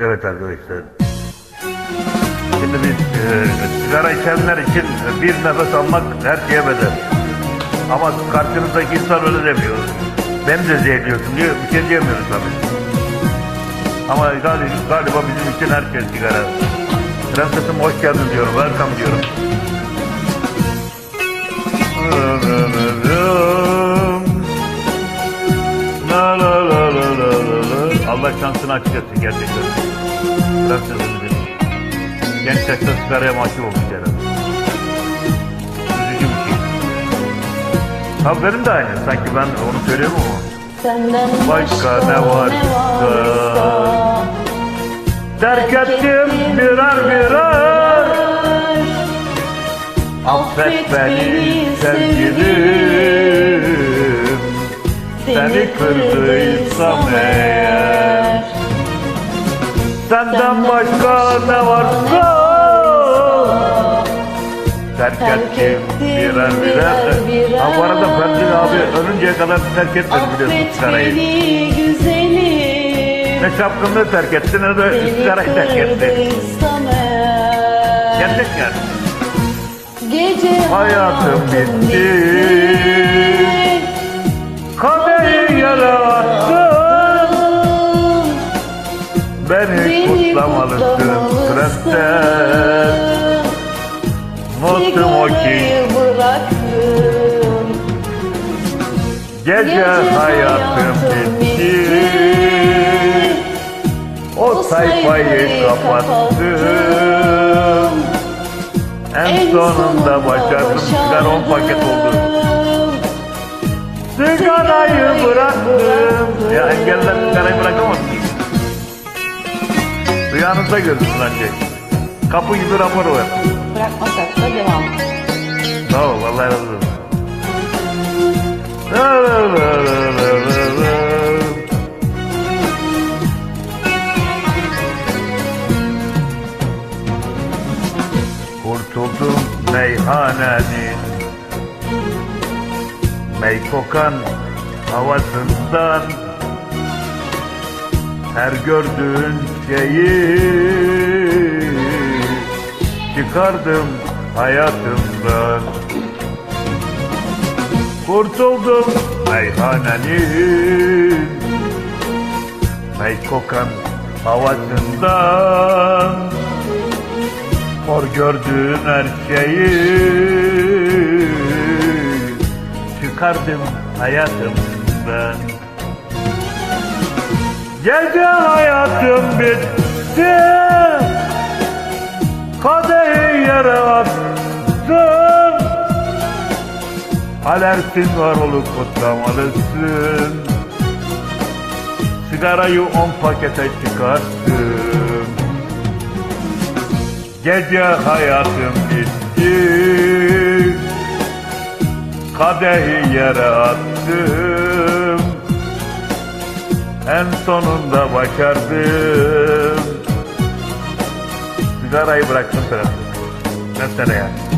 Evet arkadaşlar. Şimdi biz e, sigara içenler için bir nefes almak her şeye bedel. Ama karşınızdaki insan öyle demiyor. Beni de zehirliyorsun diyor. Bir şey diyemiyoruz tabii. Ama galiba, galiba bizim için her şey sigara. Prensesim hoş geldin diyorum. Welcome diyorum. Allah şansını açık etsin gerçekten. Prensesimiz. Genç yaşta sigaraya mahkum olmuş herhalde. Üzücü bir şey. Tabii benim de aynı. Sanki ben onu söylüyorum ama. Senden Başka ne varsa Terk ettim birer birer Affet beni sevgilim Seni kırdıysam eğer. Senden başka ne varsa. Terk ettim birer birer. Ha bu arada Ferdi abi ölünceye kadar terk etmedi biliyorsun güzelim. Ne şapkınlığı terk etti ne de Seni sigarayı terk etti. Gerçek yani. Gece Hayatım bitti. Beni kutlamalısın prenses. Notum o ki bıraktım gece hayatım bitti. O sayfayı kapattım. En sonunda başardım. Sigara 10 paket oldu. Sigarayı bıraktım. Ya engeller sigarayı bırakamaz ki. Rüyanızda görürsün ancak. Kapı gibi rapor var. Bırakmasak da devam. Sağ ol, Allah razı olsun. Kurtuldum meyhanenin Mey kokan havasından Her gördüğün şeyi Çıkardım hayatımdan. Kurtuldum meyhanenin Mey kokan havasından. Hor gördüğün her şeyi Çıkardım hayatımdan Gece hayatım bitti. Kadehi yere attım. Alertin var olup kutlamalısın. Sigarayı on pakete çıkarttım. Gece hayatım bitti. Kadehi yere attım En sonunda başardım Sigarayı bıraktım prenses. Mesela yani.